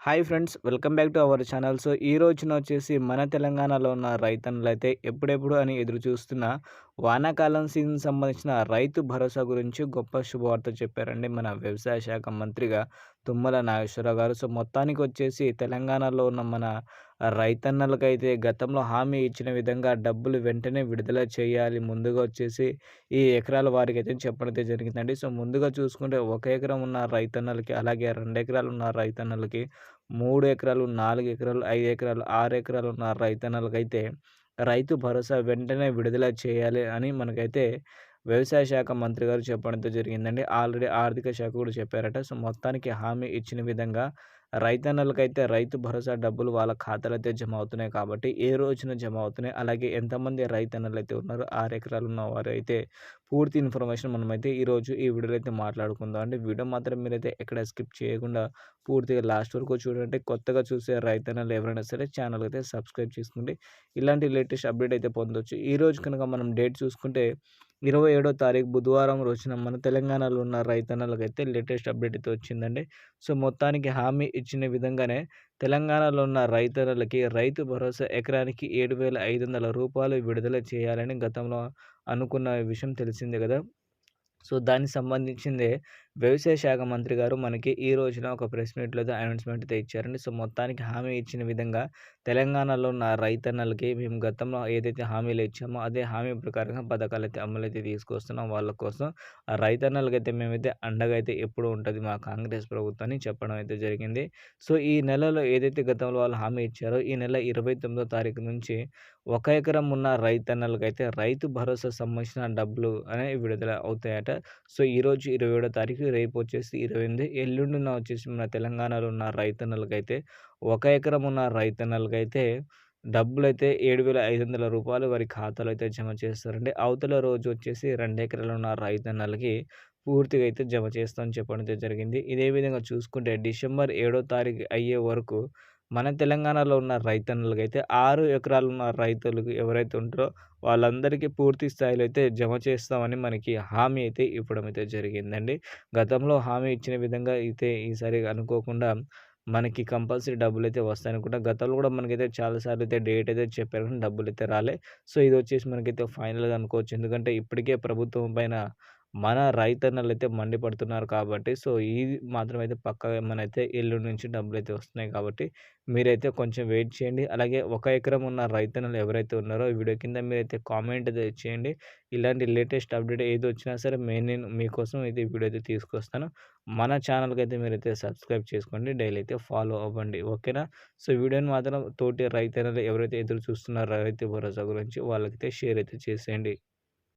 Hi friends welcome back to our channel so ఈ రోజున వచ్చేసి మన తెలంగాణలో ఉన్న రైతన్నులు అయితే ఎప్పుడెప్పుడు అని ఎదురు చూస్తున్న వానాకాలం సీజన్ సంబంధించిన రైతు భరోసా గురించి గొప్ప శుభవార్త చెప్పారండి మన వ్యవసాయ శాఖ మంత్రిగా తుమ్మల నాగేశ్వరరావు గారు. సో మొత్తానికి వచ్చేసి తెలంగాణలో ఉన్న మన రైతన్నలకైతే గతంలో హామీ ఇచ్చిన విధంగా డబ్బులు వెంటనే విడుదల చేయాలి. ముందుగా వచ్చేసి ఈ ఎకరాల వారికి అయితే చెప్పడం అయితే జరిగిందండి. సో ముందుగా చూసుకుంటే ఒక ఎకరం ఉన్న రైతన్నలకి అలాగే రెండు ఎకరాలు ఉన్న రైతన్నలకి మూడు ఎకరాలు నాలుగు ఎకరాలు ఐదు ఎకరాలు ఆరు ఎకరాలు ఉన్న రైతన్నలకైతే రైతు భరోసా వెంటనే విడుదల చేయాలి అని మనకైతే వ్యవసాయ శాఖ మంత్రి గారు చెప్పడంతో జరిగిందండి. ఆల్రెడీ ఆర్థిక శాఖ కూడా చెప్పారట. సో మొత్తానికి హామీ ఇచ్చిన విధంగా రైతన్నలకైతే రైతు భరోసా డబ్బులు వాళ్ళ ఖాతాలైతే జమ అవుతున్నాయి కాబట్టి ఏ రోజున జమ అవుతున్నాయి అలాగే ఎంతమంది రైతన్నలు అయితే ఉన్నారో ఆరు ఎకరాలు ఉన్న వారు అయితే పూర్తి ఇన్ఫర్మేషన్ మనమైతే ఈరోజు ఈ వీడియోలో అయితే మాట్లాడుకుందాం అండి. వీడియో మాత్రం మీరైతే ఎక్కడ స్కిప్ చేయకుండా పూర్తిగా లాస్ట్ వరకు చూడండి. కొత్తగా చూసే రైతన్నలు ఎవరైనా సరే ఛానల్ అయితే సబ్స్క్రైబ్ చేసుకుంటే ఇలాంటి లేటెస్ట్ అప్డేట్ అయితే పొందవచ్చు ఈరోజు కనుక మనం డేట్ చూసుకుంటే ఇరవై ఏడో తారీఖు బుధవారం రోజున మన తెలంగాణలో ఉన్న రైతన్నలకైతే లేటెస్ట్ అప్డేట్ అయితే వచ్చిందండి. సో మొత్తానికి హామీ ఇచ్చిన విధంగానే తెలంగాణలో ఉన్న రైతన్నలకి రైతు భరోసా ఎకరానికి ఏడు వేల ఐదు వందల రూపాయలు విడుదల చేయాలని గతంలో అనుకున్న విషయం తెలిసిందే కదా. సో దానికి సంబంధించిందే వ్యవసాయ శాఖ మంత్రి గారు మనకి ఈ రోజున ఒక ప్రెస్ మీట్లో అనౌన్స్మెంట్ అయితే ఇచ్చారండి. సో మొత్తానికి హామీ ఇచ్చిన విధంగా తెలంగాణలో ఉన్న రైతన్నలకి మేము గతంలో ఏదైతే హామీలు ఇచ్చామో అదే హామీ ప్రకారంగా పథకాలు అయితే అమలు అయితే తీసుకొస్తున్నాం వాళ్ళ కోసం. ఆ రైతన్నలకైతే మేమైతే అండగా అయితే ఎప్పుడు ఉంటుంది మా కాంగ్రెస్ ప్రభుత్వాన్ని చెప్పడం అయితే జరిగింది. సో ఈ నెలలో ఏదైతే గతంలో వాళ్ళు హామీ ఇచ్చారో ఈ నెల ఇరవై తొమ్మిదో తారీఖు నుంచి ఒక ఎకరం ఉన్న రైతన్నలకైతే రైతు భరోసా సంబంధించిన డబ్బులు అనేవి విడుదల అవుతాయట. సో ఈరోజు ఇరవై ఏడో తారీఖు రేపు వచ్చేసి ఇరవై ఎనిమిది. ఎల్లుండిన వచ్చేసి మన తెలంగాణలో ఉన్న రైతన్నలకైతే ఒక ఎకరం ఉన్న రైతన్నలకైతే డబ్బులు అయితే ఏడు వేల ఐదు వందల రూపాయలు వారి ఖాతాలో అయితే జమ చేస్తారండి. అవతల రోజు వచ్చేసి రెండు ఎకరాలు ఉన్న రైతన్నలకి పూర్తిగా అయితే జమ చేస్తామని చెప్పడం జరిగింది. ఇదే విధంగా చూసుకుంటే డిసెంబర్ ఏడో తారీఖు అయ్యే వరకు మన తెలంగాణలో ఉన్న రైతన్నలకైతే ఆరు ఎకరాలు ఉన్న రైతులకు ఎవరైతే ఉంటారో వాళ్ళందరికీ పూర్తి స్థాయిలో అయితే జమ చేస్తామని మనకి హామీ అయితే ఇవ్వడం అయితే జరిగిందండి. గతంలో హామీ ఇచ్చిన విధంగా అయితే ఈసారి అనుకోకుండా మనకి కంపల్సరీ డబ్బులు అయితే వస్తాయనుకుంటా గతంలో కూడా మనకైతే చాలాసార్లు అయితే డేట్ అయితే చెప్పారు కానీ డబ్బులు అయితే రాలే. సో ఇది వచ్చేసి మనకైతే ఫైనల్గా అనుకోవచ్చు. ఎందుకంటే ఇప్పటికే ప్రభుత్వం పైన మన రైతన్నలు అయితే మండిపడుతున్నారు కాబట్టి సో ఇది మాత్రం అయితే పక్కగా మనైతే ఎల్లుండి నుంచి డబ్బులు అయితే వస్తున్నాయి కాబట్టి మీరైతే కొంచెం వెయిట్ చేయండి. అలాగే ఒక ఎకరం ఉన్న రైతన్నలు ఎవరైతే ఉన్నారో ఈ వీడియో కింద మీరైతే కామెంట్ అయితే చేయండి. ఇలాంటి లేటెస్ట్ అప్డేట్ ఏది వచ్చినా సరే మెయిన్ నేను మీకోసం అయితే వీడియో అయితే తీసుకొస్తాను. మన ఛానల్కి అయితే మీరైతే సబ్స్క్రైబ్ చేసుకోండి. డైలీ అయితే ఫాలో అవ్వండి. ఓకేనా? సో వీడియోని మాత్రం తోటి రైతన్నలు ఎవరైతే ఎదురు చూస్తున్నారో రైతు భరోసా గురించి వాళ్ళకైతే షేర్ అయితే చేసేయండి.